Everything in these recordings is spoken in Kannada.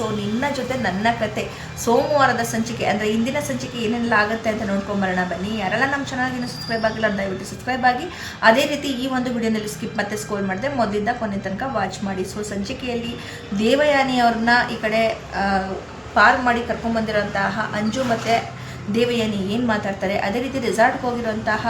ಸೊ ನಿನ್ನ ಜೊತೆ ನನ್ನ ಕತೆ ಸೋಮವಾರದ ಸಂಚಿಕೆ, ಅಂದರೆ ಇಂದಿನ ಸಂಚಿಕೆ ಏನೆಲ್ಲ ಆಗುತ್ತೆ ಅಂತ ನೋಡ್ಕೊಂಬರೋಣ ಬನ್ನಿ, ಯಾರೆಲ್ಲ ನಮ್ಮ ಚಾನಲ್ಗೆ ಸಬ್ಸ್ಕ್ರೈಬ್ ಆಗಿಲ್ಲ ದಯವಿಟ್ಟು ಸಬ್ಸ್ಕ್ರೈಬ್ ಆಗಿ. ಅದೇ ರೀತಿ ಈ ಒಂದು ವಿಡಿಯೋನಲ್ಲಿ ಸ್ಕಿಪ್ ಮತ್ತೆ ಸ್ಕೋಲ್ ಮಾಡಿದೆ, ಮೊದಲಿಂದ ಕೊನೆ ತನಕ ವಾಚ್ ಮಾಡಿ. ಸೊ ಸಂಚಿಕೆಯಲ್ಲಿ ದೇವಯಾನಿ ಅವ್ರನ್ನ ಈ ಕಡೆ ಪಾರ್ ಮಾಡಿ ಕರ್ಕೊಂಡ್ಬಂದಿರೋಂತಹ ಅಂಜು ಮತ್ತು ದೇವಯಾನಿ ಏನು ಮಾತಾಡ್ತಾರೆ, ಅದೇ ರೀತಿ ರೆಸಾರ್ಟ್ಗೆ ಹೋಗಿರೋಂತಹ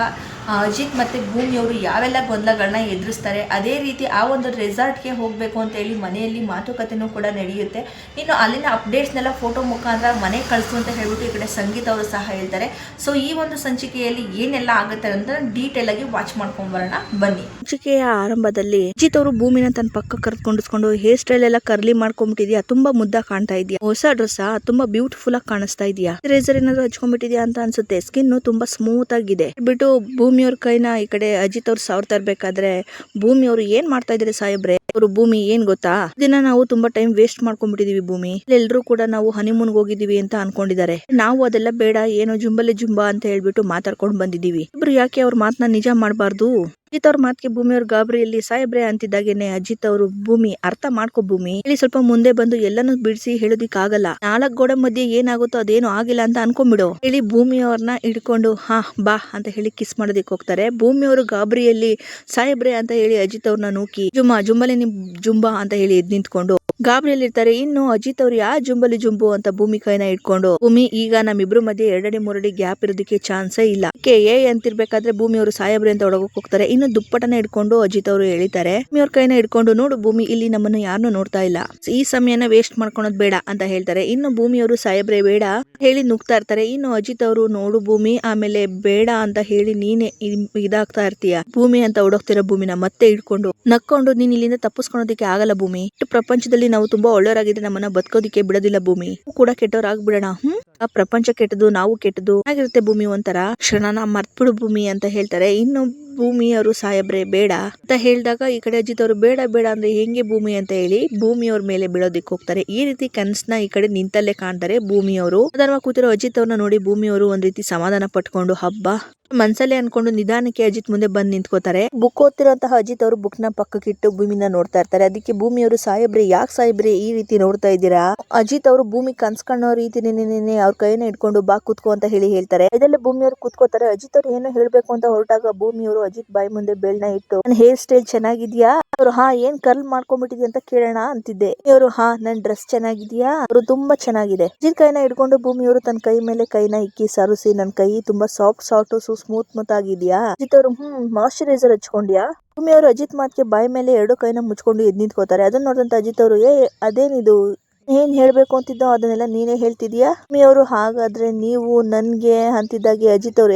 ಅಜಿತ್ ಮತ್ತು ಭೂಮಿಯವರು ಯಾವೆಲ್ಲ ಗೊಂದಲಗಳನ್ನ ಎದುರಿಸ್ತಾರೆ, ಅದೇ ರೀತಿ ಆ ಒಂದು ರೆಸಾರ್ಟ್ಗೆ ಹೋಗಬೇಕು ಅಂತ ಹೇಳಿ ಮನೆಯಲ್ಲಿ ಮಾತುಕತೆನೂ ಕೂಡ ನಡೆಯುತ್ತೆ. ಇನ್ನು ಅಲ್ಲಿನ ಅಪ್ಡೇಟ್ಸ್ನೆಲ್ಲ ಫೋಟೋ ಮುಖಾಂತರ ಮನೆ ಕಳಿಸು ಅಂತ ಹೇಳ್ಬಿಟ್ಟು ಈ ಕಡೆ ಸಂಗೀತ ಅವರು ಸಹ ಹೇಳ್ತಾರೆ. ಸೊ ಈ ಒಂದು ಸಂಚಿಕೆಯಲ್ಲಿ ಏನೆಲ್ಲ ಆಗುತ್ತೆ ಅಂತ ಡೀಟೇಲ್ ಆಗಿ ವಾಚ್ ಮಾಡ್ಕೊಂಡ್ ಬರೋಣ. ಬನ್ನಿ. ಸಂಚಿಕೆಯ ಆರಂಭದಲ್ಲಿ ಅಜಿತ್ ಅವರು ಭೂಮಿನ ತನ್ನ ಪಕ್ಕ ಕರೆದುಕೊಂಡಿಸ್ಕೊಂಡು ಹೇರ್ ಸ್ಟೈಲ್ ಎಲ್ಲ ಕರ್ಲಿ ಮಾಡ್ಕೊಂಡ್ಬಿಟ್ಟಿದ್ಯಾ? ತುಂಬಾ ಮುದ್ದ ಕಾಣ್ತಾ ಇದೆಯಾ? ಹೊಸ ಡ್ರೆಸ್ ತುಂಬಾ ಬ್ಯೂಟಿಫುಲ್ ಆಗಿ ಕಾಣಿಸ್ತಾ ಇದೆಯಾ? ರೇಸರ್ ಏನಾದ್ರು ಹಚ್ಕೊಂಡ್ಬಿಟ್ಟಿದ್ಯಾ ಅಂತ ಅನ್ಸುತ್ತೆ. ಸ್ಕಿನ್ ತುಂಬಾ ಸ್ಮೂತ್ ಆಗಿದೆ. ಬಿಟ್ಟು ಭೂಮಿಯವ್ರ ಕೈನ ಈ ಕಡೆ ಅಜಿತ್ ಅವ್ರು ಸಾವಿರ ತರಬೇಕಾದ್ರೆ ಭೂಮಿ ಅವರು ಏನ್ ಮಾಡ್ತಾ ಇದಾರೆ ಸಾಹೇಬ್ರೆ? ಅವರು ಭೂಮಿ ಏನ್ ಗೊತ್ತಾ? ದಿನ ನಾವು ತುಂಬಾ ಟೈಮ್ ವೇಸ್ಟ್ ಮಾಡ್ಕೊಂಡ್ಬಿಟ್ಟಿದೀವಿ ಭೂಮಿ. ಎಲ್ಲರೂ ಕೂಡ ನಾವು ಹನಿಮೂನ್ಗೆ ಹೋಗಿದೀವಿ ಅಂತ ಅನ್ಕೊಂಡಿದ್ದಾರೆ. ನಾವು ಅದೆಲ್ಲ ಬೇಡ, ಏನೋ ಜುಂಬಲೆ ಜುಂಬಾ ಅಂತ ಹೇಳ್ಬಿಟ್ಟು ಮಾತಾಡ್ಕೊಂಡು ಬಂದಿದೀವಿ ಇಬ್ರು ಯಾಕೆ ಅವ್ರ ಮಾತನ್ನ ನಿಜ ಮಾಡಬಾರ್ದು? ಅಜಿತ್ ಅವ್ರ ಮಾತಿಗೆ ಭೂಮಿ ಅವ್ರ ಗಾಬರಿಯಲ್ಲಿ ಸಾಹೇಬ್ರೆ ಅಂತಿದ್ದಾಗೇನೆ ಅಜಿತ್ ಅವರು ಭೂಮಿ ಅರ್ಥ ಮಾಡ್ಕೋ ಭೂಮಿ. ಇಲ್ಲಿ ಸ್ವಲ್ಪ ಮುಂದೆ ಬಂದು ಎಲ್ಲಾನು ಬಿಡಿಸಿ ಹೇಳೋದಿಕ್ಕಾಗಲ್ಲ. ನಾಲ್ಕ್ ಗೋಡೆ ಮಧ್ಯೆ ಏನಾಗುತ್ತೋ ಅದೇನು ಆಗಿಲ್ಲ ಅಂತ ಅನ್ಕೊಂಡ್ಬಿಡು. ಹೇಳಿ ಭೂಮಿ ಅವ್ರನ್ನ ಹಿಡ್ಕೊಂಡು, ಹಾ, ಬಾ ಅಂತ ಹೇಳಿ ಕಿಸ್ ಮಾಡೋದಿಕ್ ಹೋಗ್ತಾರೆ. ಭೂಮಿ ಅವರು ಗಾಬರಿಯಲ್ಲಿ ಸಾಹೇಬ್ರೆ ಅಂತ ಹೇಳಿ ಅಜಿತ್ ಅವ್ರನ್ನ ನೂಕಿ, ಜುಮ್ಮ ಜುಂಬಲೆ ನಿಮ್ ಜುಂಬಾ ಅಂತ ಹೇಳಿ ಎದ್ ನಿಂತ್ಕೊಂಡು ಗಾಬರಿಯಲ್ಲಿ ಇರ್ತಾರೆ ಇನ್ನು ಅಜಿತ್ ಅವ್ರು ಯಾ ಜುಂಬಲಿ ಜುಂಬು ಅಂತ ಭೂಮಿ ಕೈನ ಇಟ್ಕೊಂಡು ಭೂಮಿ ಈಗ ನಮ್ಮಿಬ್ರು ಮಧ್ಯೆ ಎರಡನೇ ಮೂರಡಿ ಗ್ಯಾಪ್ ಇರೋದಕ್ಕೆ ಚಾನ್ಸೇ ಇಲ್ಲ. ಕೆ ಎ ಅಂತಿರ್ಬೇಕಾದ್ರೆ ಭೂಮಿ ಅವರು ಸಾಹೇಬ್ರೆ ಅಂತ ಒಳಗೋಕ್ ಹೋಗ್ತಾರೆ. ಇನ್ನು ದುಪ್ಪಟನ ಇಟ್ಕೊಂಡು ಅಜಿತ್ ಅವರು ಹೇಳಿದ್ದಾರೆ ಭೂಮಿ ಅವ್ರ ಕೈನ ಇಟ್ಕೊಂಡು ನೋಡು ಭೂಮಿ, ಇಲ್ಲಿ ನಮ್ಮನ್ನು ಯಾರನ್ನೂ ನೋಡ್ತಾ ಇಲ್ಲ. ಈ ಸಮಯನ ವೇಸ್ಟ್ ಮಾಡ್ಕೊಳೋದ್ ಬೇಡ ಅಂತ ಹೇಳ್ತಾರೆ. ಇನ್ನು ಭೂಮಿ ಅವರು ಸಾಹೇಬ್ರೆ ಬೇಡ ಹೇಳಿ ನುಗ್ತಾ ಇರ್ತಾರೆ. ಇನ್ನು ಅಜಿತ್ ಅವರು, ನೋಡು ಭೂಮಿ, ಆಮೇಲೆ ಬೇಡ ಅಂತ ಹೇಳಿ ನೀನೆ ಇದಾಗ್ತಾ ಇರ್ತೀಯ. ಭೂಮಿ ಅಂತ ಹುಡುಕ್ತಿರೋ ಭೂಮಿನ ಮತ್ತೆ ಇಟ್ಕೊಂಡು ನಕ್ಕೊಂಡು ನೀನ್ ಇಲ್ಲಿಂದ ತಪ್ಪಿಸ್ಕೊಳೋದಕ್ಕೆ ಆಗಲ್ಲ ಭೂಮಿ. ಪ್ರಪಂಚದಲ್ಲಿ ನಾವು ತುಂಬಾ ಒಳ್ಳೆಯವರಾಗಿದ್ರೆ ನಮ್ಮನ್ನ ಬದುಕೋದಿಕ್ಕೆ ಬಿಡೋದಿಲ್ಲ ಭೂಮಿ. ಕೂಡ ಕೆಟ್ಟವರಾಗ್ಬಿಡೋಣ, ಹ್ಮ್? ಆ ಪ್ರಪಂಚ ಕೆಟ್ಟದು, ನಾವು ಕೆಟ್ಟದು. ಆಗಿರುತ್ತೆ ಭೂಮಿ ಒಂಥರ. ಕ್ಷಣನ ಮರ್ತ್ಬಿಡು ಭೂಮಿ ಅಂತ ಹೇಳ್ತಾರೆ. ಇನ್ನು ಭೂಮಿ ಅವರು ಸಾಹೇಬ್ರೆ ಬೇಡ ಅಂತ ಹೇಳಿದಾಗ ಈ ಕಡೆ ಅಜಿತ್ ಅವರು ಬೇಡ ಬೇಡ ಅಂದ್ರೆ ಹೆಂಗೆ ಭೂಮಿ ಅಂತ ಹೇಳಿ ಭೂಮಿ ಅವ್ರ ಮೇಲೆ ಬೀಳೋದಿಕ್ ಹೋಗ್ತಾರೆ. ಈ ರೀತಿ ಕನ್ಸ್ನ ಈ ಕಡೆ ನಿಂತಲ್ಲೇ ಕಾಣ್ತಾರೆ ಭೂಮಿ ಅವರು ಅದರ ಕೂತಿರೋ ಅಜಿತ್ ಅವ್ರನ್ನ ನೋಡಿ ಭೂಮಿ ಅವರು ಒಂದ್ ರೀತಿ ಸಮಾಧಾನ ಪಟ್ಕೊಂಡು, ಹಬ್ಬ ಮನ್ಸಲ್ಲೇ ಅನ್ಕೊಂಡು ನಿಧಾನಕ್ಕೆ ಅಜಿತ್ ಮುಂದೆ ಬಂದ್ ನಿಂತ್ಕೋತಾರೆ. ಬುಕ್ ಓದ್ತಿರೋಂತಹ ಅಜಿತ್ ಅವರು ಬುಕ್ನ ಪಕ್ಕಕ್ಕಿಟ್ಟು ಭೂಮಿನ ನೋಡ್ತಾ ಇರ್ತಾರೆ. ಅದಕ್ಕೆ ಭೂಮಿ ಅವರು ಸಾಹೇಬ್ರೆ ಯಾಕೆ ಸಾಹೇಬ್ರೆ ಈ ರೀತಿ ನೋಡ್ತಾ ಇದ್ದೀರಾ? ಅಜಿತ್ ಅವರು ಭೂಮಿ ಕನ್ಸ್ಕೊಳ್ಳೋ ರೀತಿ ನಿನ್ನೆ ಅವ್ರ ಕೈನ ಇಟ್ಕೊಂಡು ಬಾ ಕೂತ್ಕೋ ಅಂತ ಹೇಳಿ ಹೇಳ್ತಾರೆ. ಇದೆಲ್ಲ ಭೂಮಿ ಅವರು ಕೂತ್ಕೋತಾರೆ. ಅಜಿತ್ ಅವ್ರು ಏನೋ ಹೇಳ್ಬೇಕು ಅಂತ ಹೊರಟಾಗ ಭೂಮಿ ಅವರು ಅಜಿತ್ ಬಾಯಿ ಮುಂದೆ ಬೆಳ್ನ ಇಟ್ಟು ನನ್ನ ಹೇರ್ ಸ್ಟೈಲ್ ಚೆನ್ನಾಗಿದ್ಯಾ? ಅವರು, ಹಾ, ಏನ್ ಕರ್ಲ್ ಮಾಡ್ಕೊಂಡ್ಬಿಟ್ಟಿದ್ಯಾ ಅಂತ ಕೇಳೋಣ ಅಂತಿದ್ದೆ. ಇವರು ಹಾ, ನನ್ ಡ್ರೆಸ್ ಚೆನ್ನಾಗಿದ್ಯಾ? ಅವರು, ತುಂಬಾ ಚೆನ್ನಾಗಿದೆ. ಅಜಿತ್ ಕೈನ ಹಿಡ್ಕೊಂಡು ಭೂಮಿ ಅವರು ತನ್ನ ಕೈ ಮೇಲೆ ಕೈನ ಇಕ್ಕಿ ಸರಿಸಿ, ನನ್ ಕೈ ತುಂಬಾ ಸಾಫ್ಟ್ ಸಾಫ್ಟ್ ಸ್ಮೂತ್ ಸ್ಮೂತ್ ಆಗಿದ್ಯಾ? ಅಜಿತ್ ಅವರು, ಹ್ಮ್ ಮಾಯಶ್ಚರೈಸರ್ ಹಚ್ಕೊಂಡ್ಯಾ? ಭೂಮಿ ಅವರು ಅಜಿತ್ ಮಾತ್ಗೆ ಬಾಯಿ ಮೇಲೆ ಎರಡು ಕೈನ ಮುಚ್ಕೊಂಡು ಎದ್ ನಿಂತ್ಕೋತಾರೆ. ಅದನ್ನ ನೋಡಿದಂತ ಅಜಿತ್ ಅವರು, ಏ, ಅದೇನಿದು? ಏನ್ ಹೇಳ್ಬೇಕು ಅಂತಿದ್ದೋ ಅದನ್ನೆಲ್ಲ ನೀನೇ ಹೇಳ್ತಿದ್ಯಾ? ಭೂಮಿ ಅವರು, ಹಾಗಾದ್ರೆ ನೀವು ನನ್ಗೆ ಅಂತಿದ್ದಾಗೆ ಅಜಿತ್ ಅವ್ರು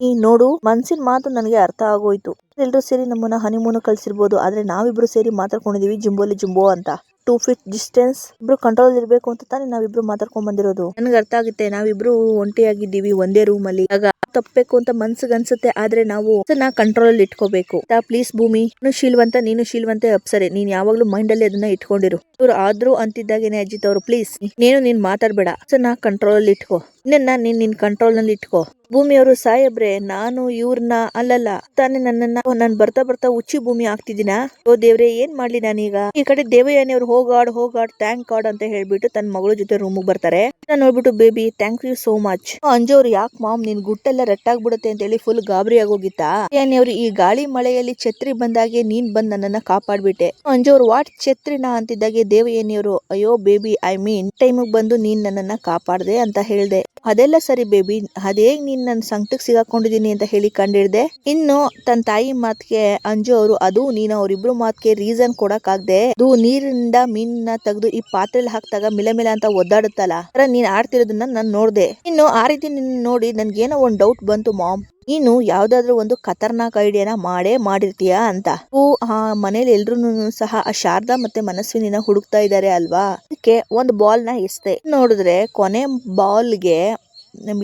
ಈ ನೋಡು, ಮನ್ಸಿನ ಮಾತು ನನಗೆ ಅರ್ಥ ಆಗೋಯ್ತು. ಎಲ್ರು ಸೇರಿ ನಮ್ಮನ್ನ ಹನಿಮೂನ್ ಕಳ್ಸಿರ್ಬೋದು, ಆದ್ರೆ ನಾವಿಬ್ರು ಸೇರಿ ಮಾತಾಡ್ಕೊಂಡಿದೀವಿ ಜುಂಬೋಲಿ ಜುಂಬೋ ಅಂತ. ಟೂ ಫೀಟ್ ಡಿಸ್ಟೆನ್ಸ್, ಇಬ್ರು ಕಂಟ್ರೋಲ್ ಇರ್ಬೇಕು ಅಂತ ತಾನೇ ನಾವಿಬ್ರು ಮಾತಾಡ್ಕೊಂಡ್ ಬಂದಿರೋದು. ನನ್ಗೆ ಅರ್ಥ ಆಗುತ್ತೆ, ನಾವಿಬ್ರು ಒಂಟಿಯಾಗಿದ್ದೀವಿ ಒಂದೇ ರೂಮ್ ಅಲ್ಲಿ. ಆಗ ತಪ್ಪಬೇಕು ಅಂತ ಮನ್ಸಿಗೆ ಅನ್ಸುತ್ತೆ ಆದ್ರೆ ನಾವು ಕಂಟ್ರೋಲ್ ಅಲ್ಲಿ ಇಟ್ಕೋಬೇಕು. ಪ್ಲೀಸ್ ಭೂಮಿ ಶೀಲ್ವಂತ, ನೀನು ಶೀಲ್ವಂತೆ ಅಪ್ಸರೆ ನೀನ್ ಯಾವಾಗ್ಲೂ ಮೈಂಡ್ ಅಲ್ಲಿ ಅದನ್ನ ಇಟ್ಕೊಂಡಿರು. ಇವ್ರು ಆದ್ರೂ ಅಂತಿದ್ದಾಗೇನೆ ಅಜಿತ್ ಅವರು ಪ್ಲೀಸ್ ನೀನು ನೀನ್ ಮಾತಾಡ್ಬೇಡ ನಾ ಕಂಟ್ರೋಲ್ ಅಲ್ಲಿ ಇಟ್ಕೋ. ನಿನ್ನ, ನೀನ್, ನಿನ್ ಕಂಟ್ರೋಲ್ನಲ್ಲಿ ಇಟ್ಕೋ. ಭೂಮಿಯವರು ಸಾಹೇಬ್ರೆ ನಾನು ಇವ್ರನ್ನ ಅಲ್ಲಲ್ಲ, ತಾನೇ ನನ್ನನ್ನ ನಾನ್ ಬರ್ತಾ ಬರ್ತಾ ಉಚ್ಚಿ ಭೂಮಿ ಆಗ್ತಿದ್ದೀನ ಓ ದೇವ್ರೆ, ಏನ್ ಮಾಡ್ಲಿ ನಾನೀಗ? ಈ ಕಡೆ ದೇವಯಾನಿ ಅವ್ರು ಹೋಗಾಡ್ ಹೋಗಾಡ್ ಥ್ಯಾಂಕ್ ಗಾಡ್ ಅಂತ ಹೇಳ್ಬಿಟ್ಟು ತನ್ನ ಮಗಳ ಜೊತೆ ರೂಮ್ ಬರ್ತಾರೆ. ನಾನು ನೋಡ್ಬಿಟ್ಟು baby thank you so much ಅಂಜೋರು ಯಾಕೆ ಮಾಮ್, ನಿನ್ ಗುಟ್ಟೆಲ್ಲ ರಟ್ಟಾಗ್ಬಿಡುತ್ತೆ ಅಂತ ಹೇಳಿ ಫುಲ್ ಗಾಬರಿ ಆಗೋಗಿತ್ತಾ? ಅವ್ರು ಈ ಗಾಳಿ ಮಳೆಯಲ್ಲಿ ಛತ್ರಿ ಬಂದಾಗೆ ನೀನ್ ಬಂದ್ ನನ್ನನ್ನ ಕಾಪಾಡ್ಬಿಟ್ಟೆ. ಅಂಜೋರು ವಾಟ್ ಛತ್ರಿನ? ಅಂತಿದ್ದಾಗೆ ದೇವಯಾನಿಯವರು, ಅಯ್ಯೋ ಬೇಬಿ ಐ ಮೀನ್ ಟೈಮಿಗೆ ಬಂದು ನೀನ್ ನನ್ನನ್ನ ಕಾಪಾಡ್ದೆ ಅಂತ ಹೇಳ್ದೆ. ಅದೆಲ್ಲ ಸರಿ ಬೇಬಿ ಅದೇ ನೀನ್ ನನ್ ಸಂಕಟಕ್ಕೆ ಸಿಗಾಕೊಂಡಿದ್ದೀನಿ ಅಂತ ಹೇಳಿ ಕಂಡಿಡ್ದೆ. ಇನ್ನು ತನ್ನ ತಾಯಿ ಮಾತಿಗೆ ಅಂಜು ಅವರು, ಅದು ನೀನು ಅವರಿಬ್ರು ಮಾತಿಗೆ ರೀಸನ್ ಕೊಡಕ್ಕಾಗದೆ ಅದು ನೀರಿಂದ ಮೀನ್ನ ತೆಗೆದು ಈ ಪಾತ್ರೆಲಿ ಹಾಕ್ದಾಗ ಮಿಲ ಮಿಲ ಅಂತ ಒದ್ದಾಡುತ್ತಲ್ಲ ನೀನ್ ಆಡ್ತಿರೋದನ್ನ ನಾನು ನೋಡ್ದೆ. ಇನ್ನು ಆ ರೀತಿ ನಿನ್ನ ನೋಡಿ ನನ್ಗೇನೋ ಒಂದ್ ಡೌಟ್ ಬಂತು ಮಾಮ್. ನೀನು ಯಾವ್ದಾದ್ರು ಒಂದು ಖತರ್ನಾಕ್ ಐಡಿಯಾನ ಮಾಡೇ ಮಾಡಿರ್ತೀಯ ಅಂತ. ಹೂ ಆ ಮನೇಲಿ ಎಲ್ರು ಸಹ ಆ ಶಾರದಾ ಮತ್ತೆ ಮನಸ್ವಿನಿನ ಹುಡುಕ್ತಾ ಇದಾರೆ ಅಲ್ವಾ? ಅದಕ್ಕೆ ಒಂದು ಬಾಲ್ನ ಎಸ್ತೆ. ನೋಡಿದ್ರೆ ಕೊನೆ ಬಾಲ್ಗೆ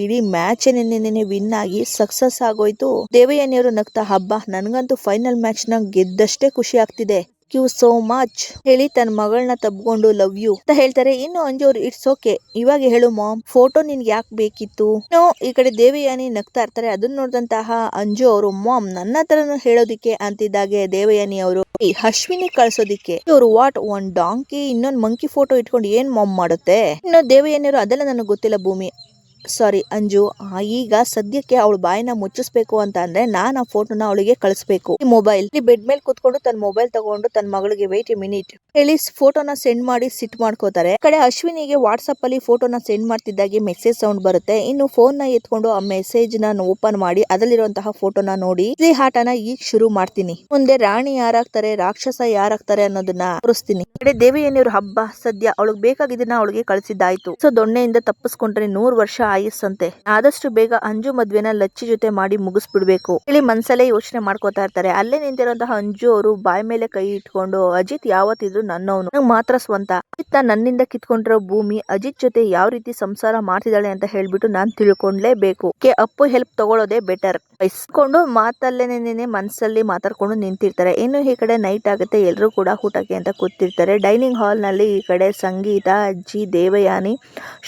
ಇಡೀ ಮ್ಯಾಚ್ ನೆನ್ನೆ ವಿನ್ ಆಗಿ ಸಕ್ಸಸ್ ಆಗೋಯ್ತು. ದೇವಯ್ಯನಿಯವರು ನಗ್ತಾ, ಹಬ್ಬ, ನನಗಂತೂ ಫೈನಲ್ ಮ್ಯಾಚ್ನ ಗೆದ್ದಷ್ಟೇ ಖುಷಿ ಆಗ್ತಿದೆ. ಯು ಸೋ ಮಚ್ ಹೇಳಿ ತನ್ನ ಮಗಳನ್ನ ತಬ್ಕೊಂಡು ಲವ್ ಯು ಅಂತ ಹೇಳ್ತಾರೆ. ಇನ್ನು ಅಂಜು ಅವ್ರು ಇಟ್ಸ್ ಓಕೆ ಇವಾಗ ಹೇಳು ಮಾಮ್ ಫೋಟೋ ನಿನ್ಗೆ ಯಾಕೆ ಬೇಕಿತ್ತು? ನೋ ಈ ಕಡೆ ದೇವಯಾನಿ ನಗ್ತಾ ಇರ್ತಾರೆ. ಅದನ್ನ ನೋಡಿದಂತಹ ಅಂಜು ಅವರು, ಮಾಮ್, ನನ್ನ ತರನು ಹೇಳೋದಿಕ್ಕೆ ಅಂತಿದ್ದಾಗೆ ದೇವಯಾನಿ ಅವರು. ಅಶ್ವಿನಿ ಕಳ್ಸೋದಿಕ್ಕೆ. ಇವರು ವಾಟ್ ಒನ್ ಡಾಂಕಿ ಇನ್ನೊಂದ್ ಮಂಕಿ ಫೋಟೋ ಇಟ್ಕೊಂಡು ಏನ್ ಮಾಮ್ ಮಾಡುತ್ತೆ? ಇನ್ನು ದೇವಯಾನಿಯವರು, ಅದೆಲ್ಲ ನನಗೆ ಗೊತ್ತಿಲ್ಲ ಭೂಮಿ. ಸಾರಿ, ಅಂಜು ಈಗ ಸದ್ಯಕ್ಕೆ ಅವಳು ಬಾಯಿನ ಮುಚ್ಚಿಸ್ಬೇಕು ಅಂತ ಅಂದ್ರೆ ನಾನ್ ಆ ಫೋಟೋನ ಅವಳಿಗೆ ಕಳಿಸ್ಬೇಕು. ಈ ಮೊಬೈಲ್ ಬೆಡ್ ಮೇಲೆ ಕುತ್ಕೊಂಡು ತನ್ನ ಮೊಬೈಲ್ ತಗೊಂಡು ತನ್ನ ಮಗಳಿಗೆ ವೇಟ್ ಎ ಮಿನಿಟ್ ಹೇಳಿ ಫೋಟೋನ ಸೆಂಡ್ ಮಾಡಿ ಸಿಟ್ ಮಾಡ್ಕೋತಾರೆ. ಕಡೆ ಅಶ್ವಿನಿಗೆ ವಾಟ್ಸ್ಆಪ್ ಅಲ್ಲಿ ಫೋಟೋನ ಸೆಂಡ್ ಮಾಡ್ತಿದ್ದಾಗೆ ಮೆಸೇಜ್ ಸೌಂಡ್ ಬರುತ್ತೆ. ಇನ್ನು ಫೋನ್ನ ಎತ್ಕೊಂಡು ಆ ಮೆಸೇಜ್ನ ಓಪನ್ ಮಾಡಿ ಅದರಲ್ಲಿರುವಂತಹ ಫೋಟೋನ ನೋಡಿ ಈ ಆಟನ ಈಗ ಶುರು ಮಾಡ್ತೀನಿ. ಮುಂದೆ ರಾಣಿ ಯಾರಾಗ್ತಾರೆ, ರಾಕ್ಷಸ ಯಾರಾಗ್ತಾರೆ ಅನ್ನೋದನ್ನ ತೋರಿಸ್ತೀನಿ. ಕಡೆ ಕಡೆ ದೇವಿಯನ್ನಿವ್ರ ಹಬ್ಬ, ಸದ್ಯ ಅವಳಿಗೆ ಬೇಕಾಗಿದ್ದನ್ನ ಅವಳಿಗೆ ಕಳಿಸಿದ್ದಾಯ್ತು. ಸೊ, ದೊಣ್ಣೆಯಿಂದ ತಪ್ಪಿಸ್ಕೊಂಡ್ರೆ ನೂರ್ ವರ್ಷ ಆಯಸ್ಸಂತೆ. ಆದಷ್ಟು ಬೇಗ ಅಂಜು ಮದ್ವೆನ ಲಚ್ಚಿ ಜೊತೆ ಮಾಡಿ ಮುಗಿಸ್ಬಿಡ್ಬೇಕು. ಇಲ್ಲಿ ಮನ್ಸಲ್ಲೇ ಯೋಚನೆ ಮಾಡ್ಕೋತಾ ಇರ್ತಾರೆ. ಅಲ್ಲೇ ನಿಂತಿರುವಂತಹ ಅಂಜು ಅವರು ಬಾಯಿ ಮೇಲೆ ಕೈ ಇಟ್ಕೊಂಡು, ಅಜಿತ್ ಯಾವತ್ತಿದ್ರು ನನ್ನವನು. ನಂಗೆ ಮಾತ್ರ ಸ್ವಂತ. ಅಜಿತ್ ನನ್ನಿಂದ ಕಿತ್ಕೊಂಡಿರೋ ಭೂಮಿ ಅಜಿತ್ ಜೊತೆ ಯಾವ ರೀತಿ ಸಂಸಾರ ಮಾಡ್ತಿದ್ದಾಳೆ ಅಂತ ಹೇಳ್ಬಿಟ್ಟು ನಾನ್ ತಿಳ್ಕೊಂಡ್ಲೇಬೇಕು. ಕೆ ಅಪ್ಪು ಹೆಲ್ಪ್ ತಗೊಳ್ಳೋದೇ ಬೆಟರ್ ಬೈಸ್ಕೊಂಡು ಮಾತಲ್ಲೇನೆ ಮನ್ಸಲ್ಲಿ ಮಾತಾಡ್ಕೊಂಡು ನಿಂತಿರ್ತಾರೆ. ಇನ್ನು ಈ ಕಡೆ ನೈಟ್ ಆಗುತ್ತೆ. ಎಲ್ಲರೂ ಕೂಡ ಊಟಕ್ಕೆ ಅಂತ ಕೂತಿರ್ತಾರೆ. ಡೈನಿಂಗ್ ಹಾಲ್ನಲ್ಲಿ ಈ ಕಡೆ ಸಂಗೀತ, ಅಜ್ಜಿ, ದೇವಯಾನಿ,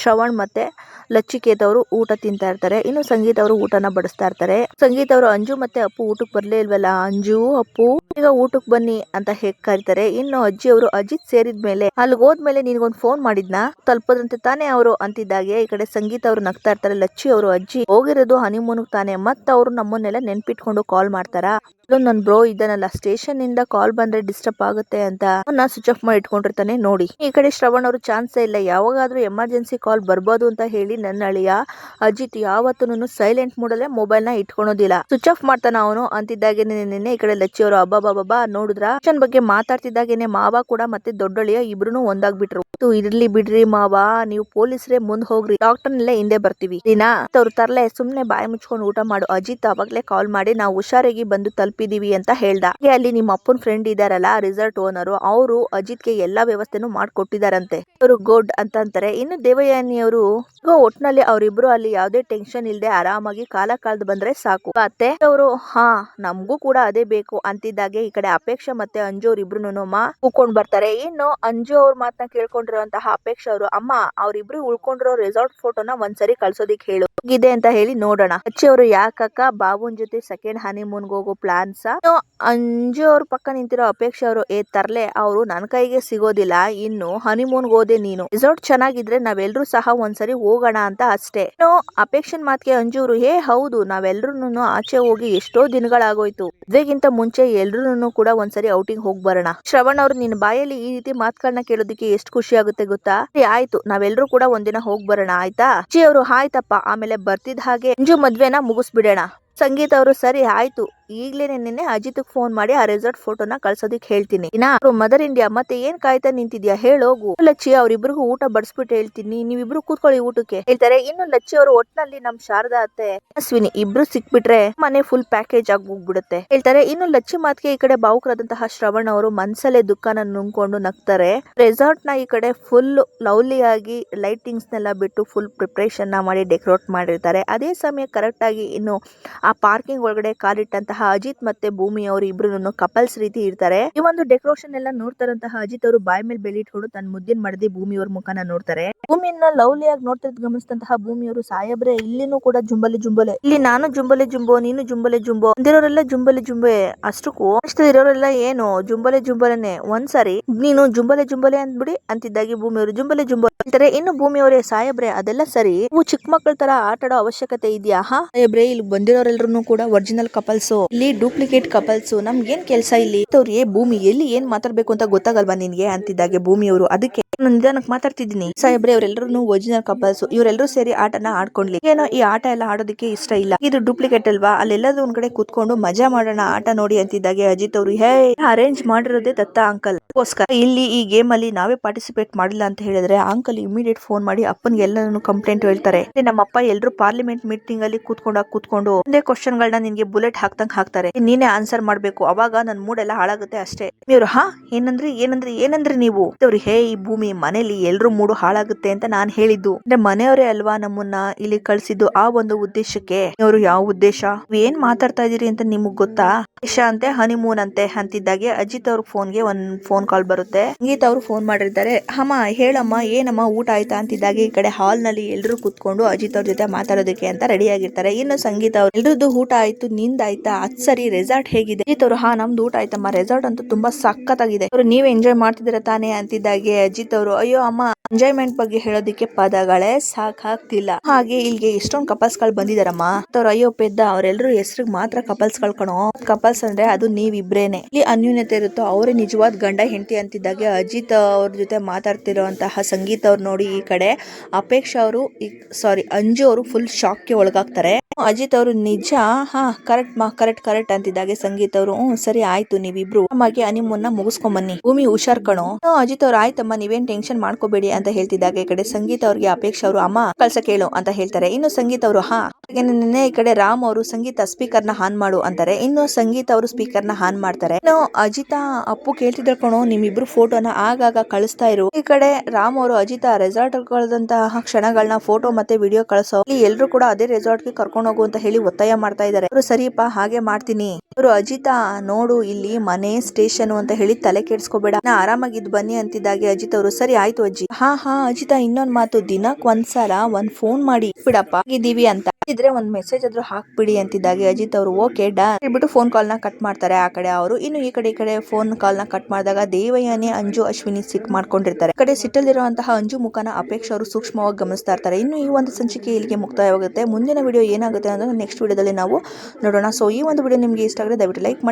ಶ್ರವಣ್ ಮತ್ತೆ ಲಚ್ಚಿಕೇತ್ ಅವರು ಊಟ ತಿಂತಾ ಇರ್ತಾರೆ. ಇನ್ನು ಸಂಗೀತ ಅವರು ಊಟನ ಬಡಿಸ್ತಾ ಇರ್ತಾರೆ. ಸಂಗೀತ ಅವರು ಅಂಜು ಮತ್ತೆ ಅಪ್ಪು ಊಟಕ್ಕೆ ಬರ್ಲೇ ಇಲ್ವಲ್ಲ? ಅಂಜು, ಅಪ್ಪು, ಈಗ ಊಟಕ್ಕೆ ಬನ್ನಿ ಅಂತ ಹೇಗ್ ಕರೀತಾರೆ. ಇನ್ನು ಅಜ್ಜಿ ಅವರು ಅಜಿತ್ ಸೇರಿದ್ಮೇಲೆ ಅಲ್ಲಿ ಹೋದ್ಮೇಲೆ ನಿನ್ಗೊಂದು ಫೋನ್ ಮಾಡಿದ್ನ? ತಲುಪದಂತೆ ತಾನೇ ಅವರು ಅಂತಿದ್ದಾಗೆ. ಈ ಕಡೆ ಸಂಗೀತ ಅವರು ನಗ್ತಾ ಇರ್ತಾರೆ. ಲಚ್ಚಿ ಅವರು ಅಜ್ಜಿ, ಹೋಗಿರೋದು ಹನಿಮೂನ್ ತಾನೆ. ಮತ್ತ ಅವರು ನಮ್ಮನ್ನೆಲ್ಲ ನೆನ್ಪಿಟ್ಕೊಂಡು ಕಾಲ್ ಮಾಡ್ತಾರ? ನನ್ ಬ್ರೋ ಇದ್ದಾನಲ್ಲ ಸ್ಟೇಷನ್ ಇಂದ ಕಾಲ್ ಬಂದ್ರೆ ಡಿಸ್ಟರ್ಬ್ ಆಗುತ್ತೆ ಅಂತ ನಾ ಸ್ವಿಚ್ ಆಫ್ ಮಾಡಿ ಇಟ್ಕೊಂಡಿರ್ತಾನೆ, ನೋಡಿ. ಈ ಕಡೆ ಶ್ರವಣ್ ಅವರು ಚಾನ್ಸೇ ಇಲ್ಲ, ಯಾವಾಗಾದ್ರೂ ಎಮರ್ಜೆನ್ಸಿ ಕಾಲ್ ಬರ್ಬೋದು ಅಂತ ಹೇಳಿ ನನ್ನ ಅಳಿಯ ಅಜಿತ್ ಯಾವತ್ತೂ ಸೈಲೆಂಟ್ ಮೂಡಲ್ಲೇ ಮೊಬೈಲ್ನ ಇಟ್ಕೊಳೋದಿಲ್ಲ. ಸ್ವಿಚ್ ಆಫ್ ಮಾಡ್ತಾನ ಅವನು ಅಂತಿದ್ದಾಗೆ ನಿನ್ನೆ ಈ ಕಡೆ ಲಚ್ಚಿ ಅವರು, ಅಬ್ಬಾ ನೋಡಿದ್ರ? ಸ್ಟೇಷನ್ ಬಗ್ಗೆ ಮಾತಾಡ್ತಿದ್ದಾಗೇನೆ ಮಾವ ಕೂಡ ಮತ್ತೆ ದೊಡ್ಡಳಿಯ ಇಬ್ರು ಒಂದಾಗ್ಬಿಟ್ರು. ಇರ್ಲಿ ಬಿಡ್ರಿ ಮಾವ, ನೀವು ಪೊಲೀಸ್ರೇ ಮುಂದ್ ಹೋಗ್ರಿ ಡಾಕ್ಟರ್ನೆಲ್ಲ ಹಿಂದೆ ಬರ್ತೀವಿ. ದಿನಾ? ಅವ್ರು ತರ್ಲೆ, ಸುಮ್ನೆ ಬಾಯಿ ಮುಚ್ಕೊಂಡು ಊಟ ಮಾಡು. ಅಜಿತ್ ಅವಾಗ್ಲೇ ಕಾಲ್ ಮಾಡಿ, ನಾವು ಹುಷಾರಾಗಿ ಬಂದು ತಲುಪಿದೀವಿ ಅಂತ ಹೇಳ್ದ. ಅಲ್ಲಿ ನಿಮ್ಮ ಅಪ್ಪನ ಫ್ರೆಂಡ್ ಇದಾರಲ್ಲ ರಿಸಾರ್ಟ್ ಓನರು ಅವರು ಅಜಿತ್ಗೆ ಎಲ್ಲಾ ವ್ಯವಸ್ಥೆನೂ ಮಾಡ್ಕೊಟ್ಟಿದಾರಂತೆ. ಅವರು ಗುಡ್ ಅಂತ ಅಂತಾರೆ ಇನ್ನು ದೇವಯಾನಿ ಅವರು ಒಟ್ನಲ್ಲಿ ಅವರಿಬ್ರು ಅಲ್ಲಿ ಯಾವ್ದೇ ಟೆನ್ಷನ್ ಇಲ್ದೆ ಆರಾಮಾಗಿ ಕಾಲ ಕಾಲದ ಬಂದ್ರೆ ಸಾಕು. ಅತ್ತೆ ಅವರು, ಹಾ, ನಮಗೂ ಕೂಡ ಅದೇ ಬೇಕು ಅಂತಿದ್ದಾಗೆ ಈ ಕಡೆ ಅಪೇಕ್ಷಾ ಮತ್ತೆ ಅಂಜು ಅವ್ರ ಇಬ್ರು ಮಾ ಕೂಕೊಂಡ್ ಬರ್ತಾರೆ. ಇನ್ನು ಅಂಜು ಅವ್ರ ಮಾತನ್ನ ಕೇಳ್ಕೊಂಡಿರುವಂತಹ ಅಪೇಕ್ಷಾ ಅವರು, ಅಮ್ಮ, ಅವ್ರಿಬ್ರು ಉಳ್ಕೊಂಡಿರೋ ರೆಸಾರ್ಟ್ ಫೋಟೋನ ಒಂದ್ಸರಿ ಕಳ್ಸೋದಿಕ್ ಹೇಳು. ಇದೆ ಅಂತ ಹೇಳಿ ನೋಡೋಣ. ಅಚ್ಚಿ ಅವರು, ಯಾಕಕ್ಕ, ಬಾಬುನ್ ಜೊತೆ ಸೆಕೆಂಡ್ ಹನಿಮೂನ್ ಹೋಗೋ ಪ್ಲಾನ್ಸ್ ಅಂಜು ಅವ್ರ ಪಕ್ಕ ನಿಂತಿರೋ ಅಪೇಕ್ಷೆ ಅವರು, ಏ ತರ್ಲೆ, ಅವರು ನನ್ ಕೈಗೆ ಸಿಗೋದಿಲ್ಲ. ಇನ್ನು ಹನಿಮೂನ್ ಹೋದೆ ನೀನು. ರೆಸಾರ್ಟ್ ಚೆನ್ನಾಗಿದ್ರೆ ನಾವೆಲ್ಲರೂ ಸಹ ಒಂದ್ಸರಿ ಹೋಗೋಣ ಅಂತ ಅಷ್ಟೇ. ಅಪೇಕ್ಷನ್ ಮಾತ್ಗೆ ಅಂಜೂರು ಹೇ, ಹೌದು. ನಾವೆಲ್ಲರೂ ಆಚೆ ಹೋಗಿ ಎಷ್ಟೋ ದಿನಗಳಾಗೋಯ್ತು. ಮದ್ವೆಗಿಂತ ಮುಂಚೆ ಎಲ್ರು ಕೂಡ ಒಂದ್ಸರಿ ಔಟಿಂಗ್ ಹೋಗ್ ಬರೋಣ. ಶ್ರವಣ್ ಅವ್ರು, ನಿನ್ ಬಾಯಲ್ಲಿ ಈ ರೀತಿ ಮಾತುಗಳನ್ನ ಕೇಳೋದಿಕ್ಕೆ ಎಷ್ಟು ಖುಷಿ ಆಗುತ್ತೆ ಗೊತ್ತಾ? ಆಯ್ತು. ನಾವೆಲ್ಲರೂ ಕೂಡ ಒಂದಿನ ಹೋಗ್ ಬರೋಣ, ಆಯ್ತಾ? ಅಜ್ಜಿ ಅವರು, ಆಯ್ತಪ್ಪ. ಆಮೇಲೆ ಬರ್ತಿದ್ ಹಾಗೆ ಅಂಜು ಮದ್ವೆನ ಮುಗಿಸ್ಬಿಡೋಣ. ಸಂಗೀತ ಅವರು, ಸರಿ, ಆಯ್ತು. ಈಗ್ಲೇ ನಿನ್ನೆ ಅಜಿತ್ಗೆ ಫೋನ್ ಮಾಡಿ ಆ ರೆಸಾರ್ಟ್ ಫೋಟೋನ ಕಳ್ಸೋದಿಕ್ ಹೇಳ್ತೀನಿ. ಇನ್ನ ಮದರ್ ಇಂಡಿಯಾ ಮತ್ತೆ ಏನ್ ಕಾಯ್ತಾ ನಿಂತಿದ್ಯಾ? ಹೇಳೋಗು ಲಚ್ಚಿ ಅವ್ರಿಬ್ರಿಗೂ ಊಟ ಬಡಿಸ್ಬಿಟ್ಟು ಹೇಳ್ತೀನಿ. ನೀವಿಬ್ರು ಕೂತ್ಕೊಳ್ಳಿ ಊಟಕ್ಕೆ. ಹೇಳ್ತಾರೆ, ಇನ್ನು ಲಚ್ಚಿ ಅವರು ಒಟ್ನಲ್ಲಿ ನಮ್ ಶಾರದಾ ಅತ್ತೆ ಅಶ್ವಿನಿ ಇಬ್ರು ಸಿಕ್ಬಿಟ್ರೆ ಮನೆ ಫುಲ್ ಪ್ಯಾಕೇಜ್ ಆಗಿ ಹೋಗ್ಬಿಡುತ್ತೆ. ಹೇಳ್ತಾರೆ, ಇನ್ನು ಲಚ್ಚಿ ಮಾತ್ಗೆ ಈ ಕಡೆ ಭಾವುಕರಾದಂತಹ ಶ್ರವಣ್ ಅವರು ಮನ್ಸಲ್ಲೇ ದುಃಖನ ನುಂಗ್ಕೊಂಡು ನಗ್ತಾರೆ. ರೆಸಾರ್ಟ್ನ ಈ ಕಡೆ ಫುಲ್ ಲವ್ಲಿ ಆಗಿ ಲೈಟಿಂಗ್ಸ್ ನೆಲ್ಲ ಬಿಟ್ಟು ಫುಲ್ ಪ್ರಿಪ್ರೇಷನ್ನ ಮಾಡಿ ಡೆಕೋರೇಟ್ ಮಾಡಿರ್ತಾರೆ. ಅದೇ ಸಮಯ ಕರೆಕ್ಟ್ ಆಗಿ ಇನ್ನು ಆ ಪಾರ್ಕಿಂಗ್ ಒಳಗಡೆ ಕಾಲಿಟ್ಟಂತಹ ಅಜಿತ್ ಮತ್ತೆ ಭೂಮಿ ಅವರು ಇಬ್ರು ಕಪಲ್ಸ್ ರೀತಿ ಇರ್ತಾರೆ. ಈ ಒಂದು ಡೆಕೋರೇಷನ್ ಎಲ್ಲ ನೋಡ್ತಾರಂತಹ ಅಜಿತ್ ಅವರು ಬಾಯಿ ಮೇಲೆ ಬೆಳಿ ಇಟ್ಕೊಂಡು ತನ್ನ ಮುದ್ದಿನ ಮಡದಿ ಭೂಮಿ ಅವ್ರ ಮುಖನ ನೋಡ್ತಾರೆ. ಭೂಮಿಯನ್ನ ಲವ್ಲಿ ಆಗಿ ನೋಡ್ತಿದ್ ಗಮನಿಸಿದಂತಹ ಭೂಮಿ ಅವರು ಸಾಯಬ್ರೆ, ಇಲ್ಲಿನೂ ಕೂಡ ಜುಂಬಲಿ ಜುಂಬಲೆ. ಇಲ್ಲಿ ನಾನು ಜುಂಬಲೆ ಜುಂಬೋ, ನೀನು ಜುಂಬಲೆ ಜುಂಬೋ ಅಂದಿರೋರೆಲ್ಲ ಜುಂಬಲೆ ಜುಂಬೆ ಅಷ್ಟಕ್ಕೂ. ಅಷ್ಟು ಇರೋರೆಲ್ಲ ಏನು ಜುಂಬಲೆ ಜುಂಬಲೆನೆ? ಒಂದ್ಸರಿ ನೀನು ಜುಂಬಲೆ ಜುಂಬಲೆ ಅಂದ್ಬಿಡಿ ಅಂತಿದ್ದಾಗಿ ಭೂಮಿ ಅವರು ಜುಂಬಲೆ ಜುಂಬೋ ಹೇಳ್ತಾರೆ ಇನ್ನು ಭೂಮಿ ಅವರೇ ಸಾಯಬ್ರೆ, ಅದೆಲ್ಲ ಸರಿ. ನೀವು ಚಿಕ್ಕ ಮಕ್ಕಳ ತರ ಆಟ ಆಡೋ ಅವಶ್ಯಕತೆ ಇದೆಯಾ? ಹಾ ಸಾಯಬ್ರೆ ಇಲ್ಲಿ ಬಂದಿರೋರೆಲ್ಲರೂ ಕೂಡ ಒರಿಜಿನಲ್ ಕಪಲ್ಸ್ ಇಲ್ಲಿ ಡೂಪ್ಲಿಕೇಟ್ ಕಪಲ್ಸ್ ಏನ್ ಕೆಲಸ ಇಲ್ಲಿ? ಅವ್ರಿಗೆ ಭೂಮಿ, ಎಲ್ಲಿ ಏನ್ ಮಾತಾಡ್ಬೇಕು ಅಂತ ಗೊತ್ತಾಗಲ್ವಾ ನಿನ್ಗೆ? ಅಂತಿದ್ದಾಗೆ ಭೂಮಿ ಅವರು. ಅದಕ್ಕೆ ನಿಧಾನಕ್ಕೆ ಮಾತಾಡ್ತಿದ್ದೀನಿ. ಸಾಹೇಬ್ರೆ ಅವರೆಲ್ಲರೂ ಒರಿಜಿನಲ್ ಕಪಲ್ಸ್ ಇವರೆಲ್ಲರೂ ಸೇರಿ ಆಟನ ಆಡ್ಕೊಂಡ್ಲಿ. ಏನೋ ಈ ಆಟ ಎಲ್ಲ ಆಡೋದಕ್ಕೆ ಇಷ್ಟ ಇಲ್ಲ. ಇದು ಡೂಪ್ಲಿಕೇಟ್ ಅಲ್ವಾ? ಅಲ್ಲೆಲ್ಲದೂ ಒಂದ್ ಕಡೆ ಕೂತ್ಕೊಂಡು ಮಜಾ ಮಾಡೋಣ, ಆಟ ನೋಡಿ ಅಂತಿದ್ದಾಗೆ ಅಜಿತ್ ಅವರು. ಹೇ ಅರೇಂಜ್ ಮಾಡಿರೋದೇ ದತ್ತ ಅಂಕಲ್ ಗೋಸ್ಕರ ಇಲ್ಲಿ ಈ ಗೇಮ್ ಅಲ್ಲಿ ನಾವೇ ಪಾರ್ಟಿಸಿಪೇಟ್ ಮಾಡಿಲ್ಲ ಅಂತ ಹೇಳಿದ್ರೆ ಅಂಕಲ್ ಇಮಿಡಿಯೇಟ್ ಫೋನ್ ಮಾಡಿ ಅಪ್ಪನ್ಗೆ ಎಲ್ಲಾನು ಕಂಪ್ಲೇಂಟ್ ಹೇಳ್ತಾರೆ. ನಮ್ಮ ನಮ್ಮಪ್ಪ ಎಲ್ಲರೂ ಪಾರ್ಲಿಮೆಂಟ್ ಮೀಟಿಂಗ್ ಅಲ್ಲಿ ಕೂತ್ಕೊಂಡಾಗ ಕೂತ್ಕೊಂಡು ಒಂದೇ ಕ್ವಶನ್ ಗಳನ್ನ ನಿನ್ಗೆ ಬುಲೆಟ್ ಹಾಕ್ದಂಗ್ ಹಾಕ್ತಾರೆ. ನೀನೇ ಆನ್ಸರ್ ಮಾಡ್ಬೇಕು. ಅವಾಗ ನನ್ ಮೂಡ್ ಎಲ್ಲ ಹಾಳಾಗುತ್ತೆ ಅಷ್ಟೇ. ಇವ್ರು, ಹಾ, ಏನಂದ್ರಿ ಏನಂದ್ರಿ ಏನಂದ್ರಿ ನೀವು? ಇವ್ರು ಹೇ, ಈ ಭೂಮಿ ಮನೇಲಿ ಎಲ್ರು ಮೂಡು ಹಾಳಾಗುತ್ತೆ ಅಂತ ನಾನ್ ಹೇಳಿದ್ದು. ಅಂದ್ರೆ ಮನೆಯವರೇ ಅಲ್ವಾ ನಮ್ಮನ್ನ ಇಲ್ಲಿ ಕಳ್ಸಿದ್ದು ಆ ಒಂದು ಉದ್ದೇಶಕ್ಕೆ? ಅವರು ಯಾವ ಉದ್ದೇಶ? ಏನ್ ಮಾತಾಡ್ತಾ ಇದೀರಿ ಅಂತ ನಿಮಗ್ ಗೊತ್ತಾ? ಇಶಾ ಅಂತೆ ಹನಿಮೂನ್ ಅಂತೆ, ಅಂತಿದ್ದಾಗೆ ಅಜಿತ್ ಅವ್ರ ಫೋನ್ಗೆ ಒಂದ್ ಫೋನ್ ಕಾಲ್ ಬರುತ್ತೆ. ಸಂಗೀತ ಅವರು ಫೋನ್ ಮಾಡಿರ್ತಾರೆ. ಅಮ್ಮ, ಹೇಳಮ್ಮ, ಏನಮ್ಮ ಊಟ ಆಯ್ತಾ? ಅಂತಿದ್ದಾಗೆ ಈ ಕಡೆ ಹಾಲ್ನಲ್ಲಿ ಎಲ್ರು ಕುತ್ಕೊಂಡು ಅಜಿತ್ ಅವ್ರ ಜೊತೆ ಮಾತಾಡೋದಕ್ಕೆ ಅಂತ ರೆಡಿ ಆಗಿರ್ತಾರೆ. ಇನ್ನು ಸಂಗೀತ ಅವ್ರು, ಎಲ್ರದ್ದು ಊಟ ಆಯ್ತು ನಿಂದಾಯ್ತಾ ಅದ್ ಸರಿ ರೆಸಾರ್ಟ್ ಹೇಗಿದೆ. ಅಜಿತ್ ಅವರು, ಹಾ, ನಮ್ದು ಊಟ ಆಯ್ತಮ್ಮ. ರೆಸಾರ್ಟ್ ಅಂತೂ ತುಂಬಾ ಸಖತ್ತಾಗಿದೆ. ಅವರು, ನೀವ್ ಎಂಜಾಯ್ ಮಾಡ್ತಿದ್ದೀರಾ ತಾನೇ? ಅಂತಿದ್ದಾಗೆ ಅಜಿತ್ ಅವರು, ಅಯ್ಯೋ, ಅಮ್ಮ ಎಂಜಾಯ್ಮೆಂಟ್ ಬಗ್ಗೆ ಹೇಳೋದಿಕ್ಕೆ ಪದಗಳೇ ಸಾಕಾಗ್ತಿಲ್ಲ. ಹಾಗೆ ಇಲ್ಲಿಗೆ ಎಷ್ಟೊಂದ್ ಕಪಲ್ಸ್ಗಳು ಬಂದಿದಾರಮ್ಮ ಅವ್ರ, ಅಯ್ಯೋ, ಪೆದ್ದ ಅವರೆಲ್ಲರೂ ಹೆಸರಿಗೆ ಮಾತ್ರ ಕಪಲ್ಸ್ಗಳು ಕಣೋ. ಕಪಲ್ಸ್ ಅಂದ್ರೆ ಅದು ನೀವಿಬ್ರೇನೆ. ಇಲ್ಲಿ ಅನ್ಯೂನ್ಯತೆ ಇರುತ್ತೋ, ಅವರೇ ನಿಜವಾದ ಗಂಡ, ಹೆಂಡತಿ ಅಂತಿದ್ದಾಗೆ ಅಜಿತ್ ಅವ್ರ ಜೊತೆ ಮಾತಾಡ್ತಿರೋಂತಹ ಸಂಗೀತ ಅವ್ರು ನೋಡಿ ಈ ಕಡೆ ಅಪೇಕ್ಷ ಅವರು ಸಾರಿ ಅಂಜು ಅವರು ಫುಲ್ ಶಾಕ್ಗೆ ಒಳಗಾಗ್ತಾರೆ. ಅಜಿತ್ ಅವರು ನಿಜ? ಹಾ ಕರೆಕ್ಟ್ ಮಾ ಕರೆಕ್ಟ್ ಕರೆಕ್ಟ್ ಅಂತಿದ್ದಾಗೆ ಸಂಗೀತ ಅವರು. ಹ್ಮ್, ಸರಿ, ಆಯ್ತು ನೀವಿಬ್ರು. ನಮಗೆ ಅನಿಮನ್ನ ಮುಗಿಸ್ಕೊಂಡ್ ಬನ್ನಿ ಭೂಮಿ ಹುಷಾರ್ ಕಣೋ. ಅಜಿತ್ ಅವ್ರು, ಆಯ್ತಮ್ಮ, ನೀವೇನ್ ಟೆನ್ಷನ್ ಮಾಡ್ಕೋಬೇಡಿ ಅಂತ ಹೇಳ್ತಿದ್ದಾಗ ಈ ಕಡೆ. ಸಂಗೀತ ಅವ್ರಿಗೆ ಅಪೇಕ್ಷೆ ಅವರು. ಅಮ್ಮ, ಕಳ್ಸ ಕೇಳು ಅಂತ ಹೇಳ್ತಾರೆ. ಇನ್ನು ಸಂಗೀತ ಅವರು, ಹಾ. ನಿನ್ನೆ ಈ ಕಡೆ ರಾಮ್ ಅವರು ಸಂಗೀತ ಸ್ಪೀಕರ್ನ ಹಾನ್ ಮಾಡು ಅಂತಾರೆ. ಇನ್ನು ಸಂಗೀತ ಅವರು ಸ್ಪೀಕರ್ನ ಹಾನ್ ಮಾಡ್ತಾರೆ. ಇನ್ನು ಅಜಿತಾ ಅಪ್ಪು ಕೇಳ್ತಿದ್ರು ಕಣೋ, ನಿಮ್ಮಿಬ್ರು ಫೋಟೋನ ಆಗಾಗ ಕಳಿಸ್ತಾ ಇರು. ಈ ಕಡೆ ರಾಮ್ ಅವರು, ಅಜಿತಾ ರೆಸಾರ್ಟ್ ಕಳೆದಂತಹ ಕ್ಷಣಗಳನ್ನ ಫೋಟೋ ಮತ್ತೆ ವಿಡಿಯೋ ಕಳಿಸೋ. ಎಲ್ರು ಕೂಡ ಅದೇ ರೆಸಾರ್ಟ್ಗೆ ಕರ್ಕೊಂಡು ಹೋಗು ಅಂತ ಹೇಳಿ ಒತ್ತಾಯ ಮಾಡ್ತಾ ಇದ್ದಾರೆ. ಅವರು ಸರಿಪ್ಪ ಹಾಗೆ ಮಾಡ್ತೀನಿ. ಇವರು, ಅಜಿತಾ, ನೋಡು, ಇಲ್ಲಿ ಮನೆ ಸ್ಟೇಷನ್ ಅಂತ ಹೇಳಿ ತಲೆ ಕೆಡ್ಸ್ಕೊಬೇಡ. ನಾ ಆರಾಮಾಗಿದ್ ಬನ್ನಿ ಅಂತಿದ್ದಾಗೆ ಅಜಿತ್ ಅವರು. ಸರಿ, ಆಯ್ತು ಅಜ್ಜಿ. ಹಾ ಹಾ, ಅಜಿತಾ, ಇನ್ನೊಂದ್ ಮಾತು. ದಿನಕ್ ಒಂದ್ಸಲ ಒಂದ್ ಫೋನ್ ಮಾಡಿ. ಬಿಡಪ್ಪ ಇದ್ದೀವಿ ಅಂತ. ಇದ್ರೆ ಒಂದ್ ಮೆಸೇಜ್ ಆದ್ರೂ ಹಾಕ್ಬಿಡಿ ಅಂತಿದ್ದಾಗೆ ಅಜಿತ್ ಅವರು ಓಕೆ ಡನ್ ಹೇಳ್ಬಿಟ್ಟು ಫೋನ್ ಕಾಲ್ನ ಕಟ್ ಮಾಡ್ತಾರೆ ಆ ಕಡೆ ಅವರು. ಇನ್ನು ಈ ಕಡೆ ಈ ಕಡೆ ಫೋನ್ ಕಾಲ್ನ ಕಟ್ ಮಾಡಿದಾಗ ದೇವಯಾನಿ, ಅಂಜು, ಅಶ್ವಿನಿ ಸಿಕ್ ಮಾಡ್ಕೊಂಡಿರ್ತಾರೆ. ಈ ಕಡೆ ಸಿಟ್ಟಲ್ಲಿರುವಂತಹ ಅಂಜು ಮುಖನ ಅಪೇಕ್ಷ ಅವರು ಸೂಕ್ಷ್ಮವಾಗಿ ಗಮನಿಸ್ತಾ ಇರ್ತಾರೆ. ಇನ್ನು ಈ ಒಂದು ಸಂಚಿಕೆ ಇಲ್ಲಿಗೆ ಮುಕ್ತಾಯವಾಗುತ್ತೆ. ಮುಂದಿನ ವಿಡಿಯೋ ಏನಾಗುತ್ತೆ ಅನ್ನೋದನ್ನ ನೆಕ್ಸ್ಟ್ ವಿಡಿಯೋದಲ್ಲಿ ನಾವು ನೋಡೋಣ. ಸೊ ಈ ಒಂದು ವಿಡಿಯೋ ನಿಮಗೆ ಇಷ್ಟ ಆಗಿದೆ ದಯವಿಟ್ಟು ಲೈಕ್